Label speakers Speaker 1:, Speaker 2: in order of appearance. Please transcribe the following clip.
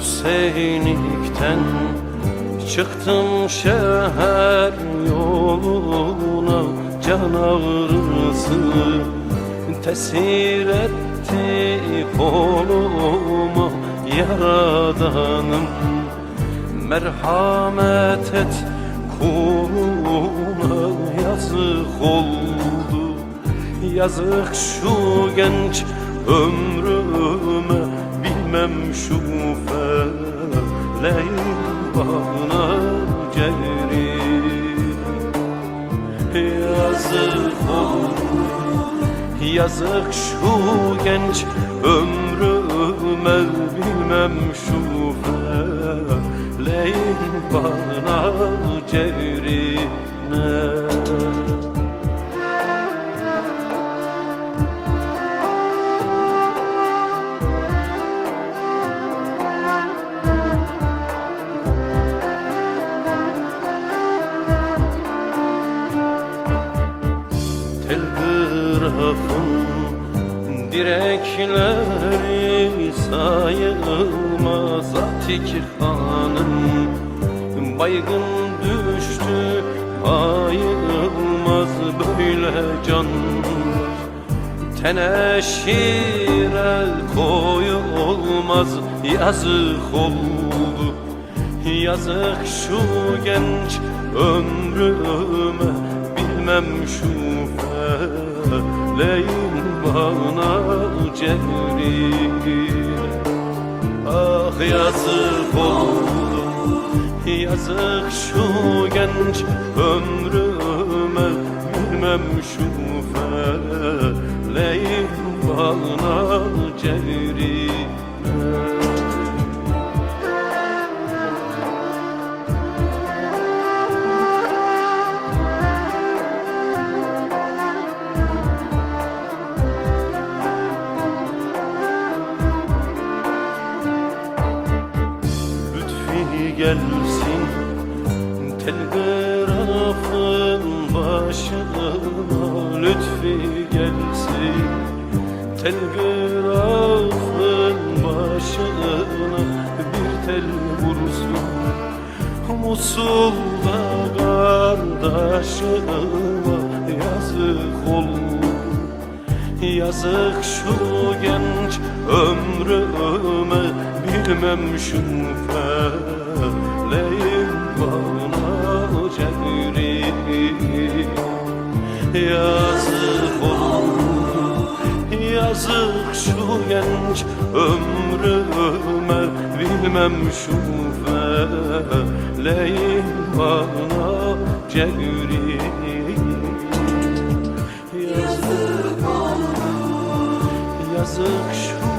Speaker 1: Seynik'ten Çıktım şehir yoluna. Can ağrısı tesir etti koluma. Yaradanım merhamet et kuluna Yazık oldu yazık şu genç ömrüme Feleğin bana geri Yazık oldu Yazık şu genç ömrüme Bilmem şu feleğin bana cerine Telgrafın direkleri sayılmaz. Atik hanım baygın düştü ayılmaz. Böyle can Teneşire koyulmaz. Yazık oldu Yazık şu genç ömrüme Bilmem şu feleğin bana cevri. Ah yazık oldu Yazık şu genç ömrüme. Bilmem şu feleğin bana cevri Gelsin. Telgrafın başına Lütfi gelsin. Telgrafın başına Bir tel vursun. Musul'da kardeşime yazık olur Yazık şu genç ömrüme Bilmem şu feleğin bana cevri Yazık olur Yazık şu genç ömrüme Bilmem şu feleğin bana cevri Yazık Yazık